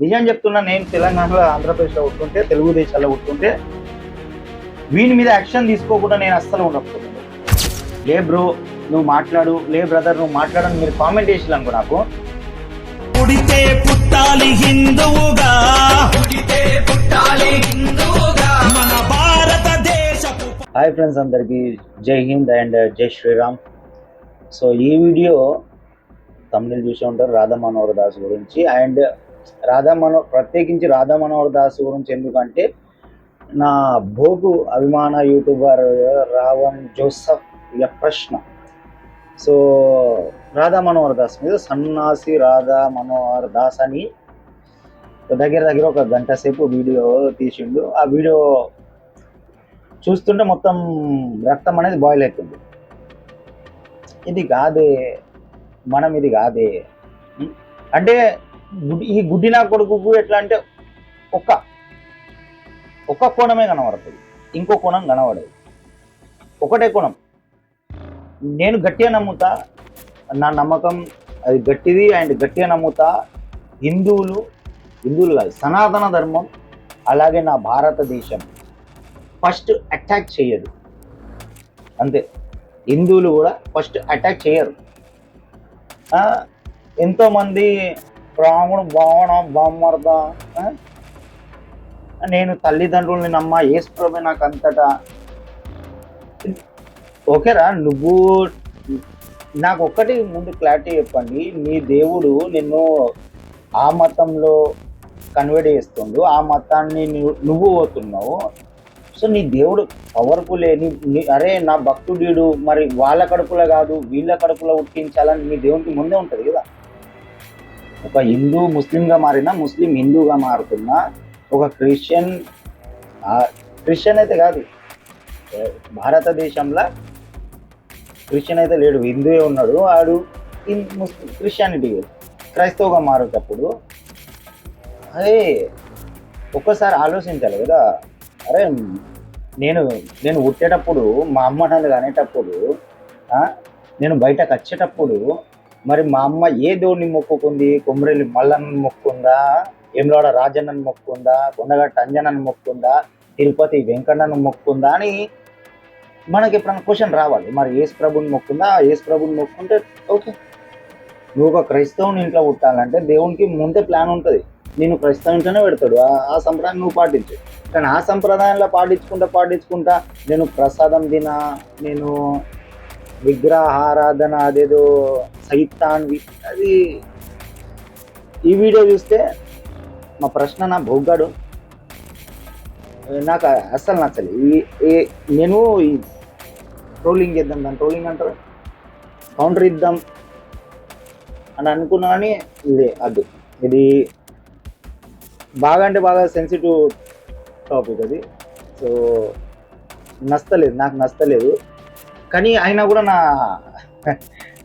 నిజం చెప్తున్నా నేను తెలంగాణలో ఆంధ్రప్రదేశ్లో ఉంటుంటే తెలుగుదేశాల్లో ఉంటుంటే వీని మీద యాక్షన్ తీసుకోకుండా నేను అస్సలు ఉండకపోతున్నాను లే బ్రో నువ్వు మాట్లాడు లే బ్రదర్ నువ్వు మాట్లాడని మీరు కామెంట్ చేసిల్లు అనుకో నాకు. పుడితే పుట్టాలి హిందువుగా. పుడితే పుట్టాలి హిందువుగా మన భారతదేశపు హాయ్ ఫ్రెండ్స్ అందరికీ జై హింద్ అండ్ జై శ్రీరామ్. సో ఈ వీడియో తమిళ చూసే ఉంటారు రాధా మనోహర్ దాస్ గురించి. అండ్ రాధా మనో ప్రత్యేకించి రాధా మనోహర్ దాస్ గురించి ఎందుకంటే నా భోగు అభిమాన యూట్యూబర్ రావణ్ జోసఫ్ ఇక ప్రశ్న. సో రాధా మనోహర్ దాస్ మీద సన్నాసి రాధా మనోహర్ దాస్ అని దగ్గర దగ్గర ఒక గంట సేపు వీడియో తీసిండు. ఆ వీడియో చూస్తుంటే మొత్తం రక్తం అనేది బాయిల్ అవుతుంది ఇది కాదే మనం ఇది కాదే. అంటే ఈ గుడ్డి నా కొడుకు ఎట్లా అంటే ఒక్క ఒక్క కోణమే కనబడుతుంది. ఇంకో కోణం కనబడదు. ఒకటే కోణం. నేను గట్టిగా నమ్ముతా నా నమ్మకం అది గట్టిది అండ్ గట్టిగా నమ్ముతా హిందువులు హిందువులు కాదు సనాతన ధర్మం అలాగే నా భారతదేశం. ఫస్ట్ అటాక్ చేయదు. అంతే. హిందువులు కూడా ఫస్ట్ అటాక్ చేయరు. ఎంతోమంది రాముడు బావన బామ్మర్ద నేను తల్లిదండ్రుల్ని నమ్మ ఏసుప్రభు నాకు అంతటా ఓకేరా నువ్వు నాకు ఒక్కటి ముందు క్లారిటీ చెప్పండి. మీ దేవుడు నిన్ను ఆ మతంలో కన్వర్ట్ చేస్తుండు ఆ మతాన్ని నువ్వు నువ్వు పోతున్నావు. సో నీ దేవుడు పవర్ఫుల్ నీ అరే నా భక్తుడు మరి వాళ్ళ కడుపులో కాదు వీళ్ళ కడుపులో ఉట్టించాలని నీ దేవునికి ముందే ఉంటుంది కదా. ఒక హిందూ ముస్లింగా మారినా ముస్లిం హిందూగా మారుతున్నా ఒక క్రిస్టియన్ క్రిస్టియన్ అయితే కాదు. భారతదేశంలో క్రిస్టియన్ అయితే లేడు హిందూ ఉన్నాడు. ఆడు ముస్లిం క్రిస్టియానిటీ క్రైస్తవుగా మారేటప్పుడు అదే ఒక్కసారి ఆలోచించాలి కదా. అరే నేను నేను పుట్టేటప్పుడు మా అమ్మ నన్ను అనేటప్పుడు నేను బయటకు వచ్చేటప్పుడు మరి మా అమ్మ ఏ దేవుడిని మొక్కుకుంది? కొమ్మరెల్లి మల్లన్నని మొక్కుందా? ఏమిలోడ రాజన్నని మొక్కుందా? కొండగట్ట అంజనను మొక్కుందా? తిరుపతి వెంకన్నను మొక్కుందా అని మనకి ఎప్పుడైనా క్వశ్చన్ రావాలి. మరి ఏసు ప్రభుని మొక్కుందా? ఏసు ప్రభుని మొక్కుంటే ఓకే. నువ్వు ఒక క్రైస్తవుని ఇంట్లో పుట్టాలంటే దేవునికి ముందే ప్లాన్ ఉంటుంది. నేను క్రైస్తవ ఇంట్లోనే పెడతాడు. ఆ- ఆ సంప్రదాయం నువ్వు పాటించు. కానీ ఆ సంప్రదాయంలో పాటించుకుంటా పాటించుకుంటా నేను ప్రసాదం తిన నేను విగ్రహారాధన అదేదో సైతాన్ అది ఈ వీడియో చూస్తే మా ప్రశ్న నా బొగ్గాడు. నాకు అస్సలు నచ్చలేదు. ఈ నేను ఈ ట్రోలింగ్ చేద్దాం దాన్ని ట్రోలింగ్ అంటారు. కౌంటర్ ఇద్దాం అని అనుకున్నా కానీ ఇదే అది. ఇది బాగా అంటే బాగా సెన్సిటివ్ టాపిక్ అది. సో నచ్చలేదు నాకు నచ్చలేదు. కానీ అయినా కూడా నా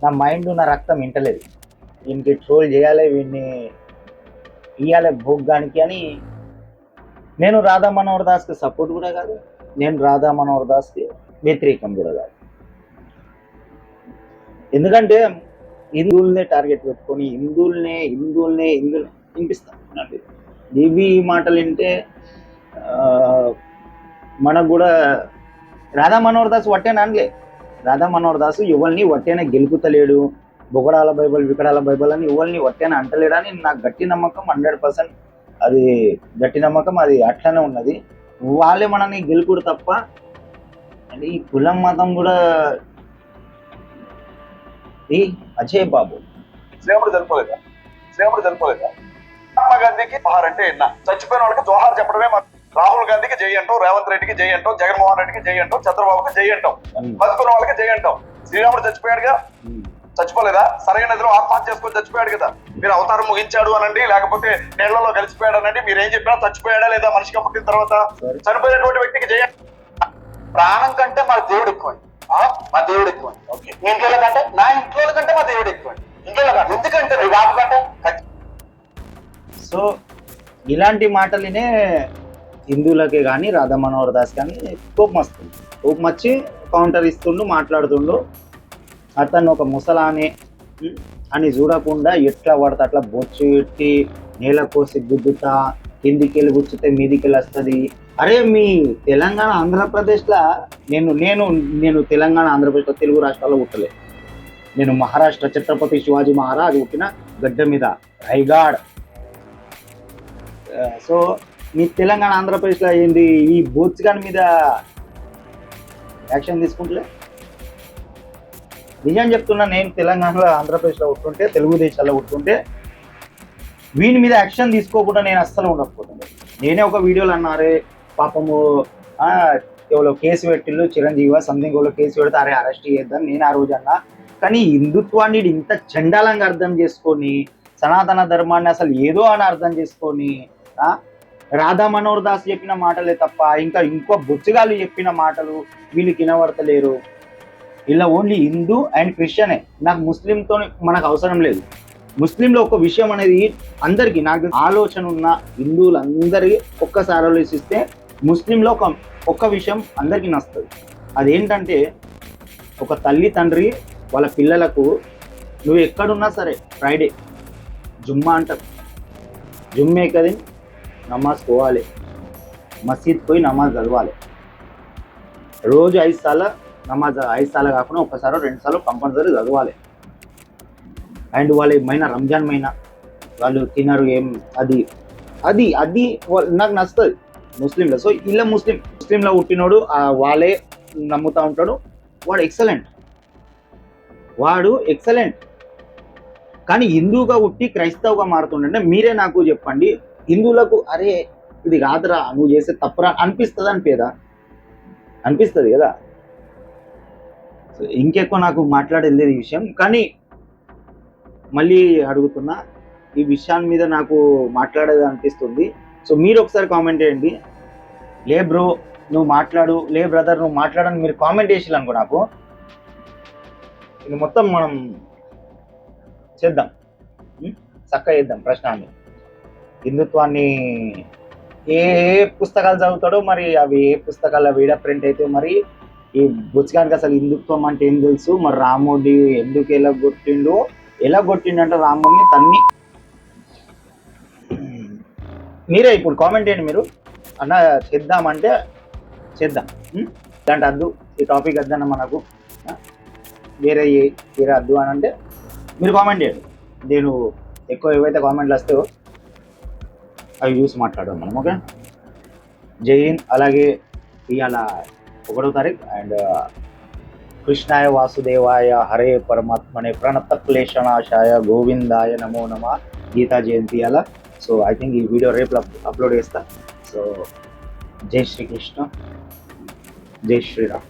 నా మైండ్ నా రక్తం వింటలేదు వీనికి ట్రోల్ చేయాలి వీడిని ఇయ్యాలి భోగ్గానికి అని నేను రాధా మనోహర్ దాస్కి సపోర్ట్ కూడా కాదు నేను రాధా మనోహర్ దాస్కి వ్యతిరేకం కూడా కాదు. ఎందుకంటే హిందువులనే టార్గెట్ పెట్టుకొని హిందువులనే హిందువులనే హిందువులు వినిపిస్తాం ఇవి మాటలు వింటే మనకు కూడా రాధా మనోహర్ దాస్ వట్టేనా అనలే రాధా మనోహర్ దాసు ఎవరిని ఒట్టేనా గెలుపుతలేడు? బొగడాల బైబిల్ వికడాల బైబిల్ అని ఎవరిని వట్టేనా అంటలేడని నాకు గట్టి నమ్మకం హండ్రెడ్ పర్సెంట్ అది గట్టి నమ్మకం అది అట్లనే ఉన్నది. వాళ్ళే మనని గెలుపుడు తప్ప అంటే ఈ కులం మతం కూడా ఈ అజయ్ బాబు. శ్రీరాముడు చనిపోలేదా శ్రీరాముడు చనిపోలేదా మహాత్మా గాంధీకి జోహార్ అంటే ఎన్న? చచ్చిపోయిన వాళ్ళకి జోహార్ చెప్పడమే మా రాహుల్ గాంధీకి జై అంటాం రేవంత్ రెడ్డికి జై అంటాం జగన్మోహన్ రెడ్డికి జై అంటాం చంద్రబాబుకి జై అంటాం బతుకున్న వాళ్ళకి జై అంటాం. శ్రీరాముడు చచ్చిపోయాడుగా. చచ్చిపోలేదా? సరైన నదిలో ఆత్మహత్య చేసుకొని చచ్చిపోయాడు కదా. మీరు అవతారం ముగించాడు అనండి లేకపోతే నీళ్ళలో కలిసిపోయాడు అనండి మీరు ఏం చెప్పినా చచ్చిపోయాడా లేదా మనిషిగా పుట్టిన తర్వాత. చనిపోయినటువంటి వ్యక్తికి జయ ప్రాణం కంటే మా దేవుడు ఎక్కువ. ఆ? మా దేవుడు ఎక్కువ. మీ ఇంట్లో కంటే? నా ఇంట్లో కంటే మా దేవుడు ఎక్కువ. ఇంట్లో కంటే. ఎందుకంటే బాబు కంటే? సో ఇలాంటి మాటలనే హిందువులకే కానీ రాధా మనోహర్ దాస్ కానీ కోపం వస్తుంది కోపం వచ్చి కౌంటర్ ఇస్తుండు మాట్లాడుతుండు. అతను ఒక ముసలానే అని చూడకుండా ఎట్లా పడితే అట్లా బొచ్చు పెట్టి నేల కోసి గుద్దుతా కిందికి వెళ్ళి గుచ్చితే మీదికి వెళ్ళి వస్తుంది అరే మీ తెలంగాణ ఆంధ్రప్రదేశ్లో నేను నేను నేను తెలంగాణ ఆంధ్రప్రదేశ్లో తెలుగు రాష్ట్రాల్లో పుట్టలే. నేను మహారాష్ట్ర ఛత్రపతి శివాజీ మహారాజ్ పుట్టిన గడ్డ మీద రైగాడ్ సో మీ తెలంగాణ ఆంధ్రప్రదేశ్లో ఏంది? ఈ బోత్స్గాన్ మీద యాక్షన్ తీసుకుంటలే? నిజం చెప్తున్నా నేను తెలంగాణలో ఆంధ్రప్రదేశ్లో ఉంటుంటే తెలుగుదేశాల్లో ఉంటుంటే వీని మీద యాక్షన్ తీసుకోకుండా నేను అస్సలు ఉండకపోతుండే. నేనే ఒక వీడియోలో అన్నారే పాపము ఎవరో కేసు పెట్టిళ్ళు చిరంజీవి సంథింగ్ ఎవరో కేసు పెడితే అరే అరెస్ట్ చేద్దాం నేను ఆ రోజు అన్నా. కానీ హిందుత్వాన్ని ఇంత చండాలంగా అర్థం చేసుకొని సనాతన ధర్మాన్ని అసలు ఏదో అని అర్థం చేసుకొని రాధా మనోహర్ దాస్ చెప్పిన మాటలే తప్ప ఇంకా ఇంకో బొచ్చుగాలు చెప్పిన మాటలు వీళ్ళు వినబడతలేరు. ఇలా ఓన్లీ హిందూ అండ్ క్రిస్టియనే. నాకు ముస్లింతో మనకు అవసరం లేదు. ముస్లింలో ఒక విషయం అనేది అందరికీ నాకు ఆలోచన ఉన్న హిందువులందరికీ ఒక్కసారి ఆలోచిస్తే ముస్లింలో ఒక ఒక్క విషయం అందరికీ నస్తుంది అదేంటంటే ఒక తల్లి తండ్రి వాళ్ళ పిల్లలకు నువ్వు ఎక్కడున్నా సరే ఫ్రైడే జుమ్మా అంటారు. జుమ్మే కదండి నమాజ్ పోవాలి. మసీద్ పోయి నమాజ్ చదవాలి. రోజు ఐదు సార్లు నమాజ్ ఐదు సార్లు కాకుండా ఒకసారి రెండు సార్లు కంపల్సరీ చదవాలి. అండ్ వాళ్ళు ఏమైనా రంజాన్ మైన వాళ్ళు తినరు ఏం అది అది అది నాకు నచ్చుతుంది ముస్లింలో సో ఇలా ముస్లిం ముస్లింలో పుట్టినోడు వాళ్ళే నమ్ముతా ఉంటాడు. వాడు ఎక్సలెంట్. వాడు ఎక్సలెంట్. కానీ హిందువుగా పుట్టి క్రైస్తవుగా మారుతుండే మీరే నాకు చెప్పండి హిందువులకు అరే ఇది కాదురా నువ్వు చేసే తప్పురా అనిపిస్తుంది అనిపేదా అనిపిస్తుంది కదా. సో ఇంకెక్కువ నాకు మాట్లాడేది లేదు ఈ విషయం. కానీ మళ్ళీ అడుగుతున్నా ఈ విషయాన్ని మీద నాకు మాట్లాడేది అనిపిస్తుంది. సో మీరు ఒకసారి కామెంట్ చేయండి. లే బ్రో నువ్వు మాట్లాడు. లే బ్రదర్ నువ్వు మాట్లాడని మీరు కామెంట్ చేసిల్లు అనుకో నాకు. ఇది మొత్తం మనం చేద్దాం. చక్క చక్కగా చేద్దాం ప్రశ్నాన్ని హిందుత్వాన్ని ఏ ఏ పుస్తకాలు చదువుతాడో మరి అవి ఏ పుస్తకాల వీడ ప్రింట్ అయితే మరి ఈ బుచ్చగానికి అసలు హిందుత్వం అంటే ఏం తెలుసు? మరి రాముడి ఎందుకు ఎలా కొట్టిండు? ఎలా కొట్టిండంటే రాముడిని తన్ని. మీరే ఇప్పుడు కామెంట్ చేయండి మీరు. అన్న చేద్దామంటే చేద్దాం. ఇలాంటి వద్దు ఈ టాపిక్ వద్దన్న మనకు. వేరే వేరే వద్దు అని అంటే మీరు కామెంట్ చేయండి. నేను ఎక్కువ ఏవైతే కామెంట్లు వస్తాయో అవి చూసి మాట్లాడదాం మనం ఓకే? జై హింద్. అలాగే ఇవాళ ఒకటో తారీఖు అండ్ కృష్ణాయ వాసుదేవాయ హరే పరమాత్మనే ప్రణత క్లేశనాశాయ గోవిందాయ నమో నమ గీతా జయంతి అలా సో ఐ థింక్ ఈ వీడియో రేపు అప్లోడ్ చేస్తా. సో జై శ్రీకృష్ణ. జై శ్రీరామ్.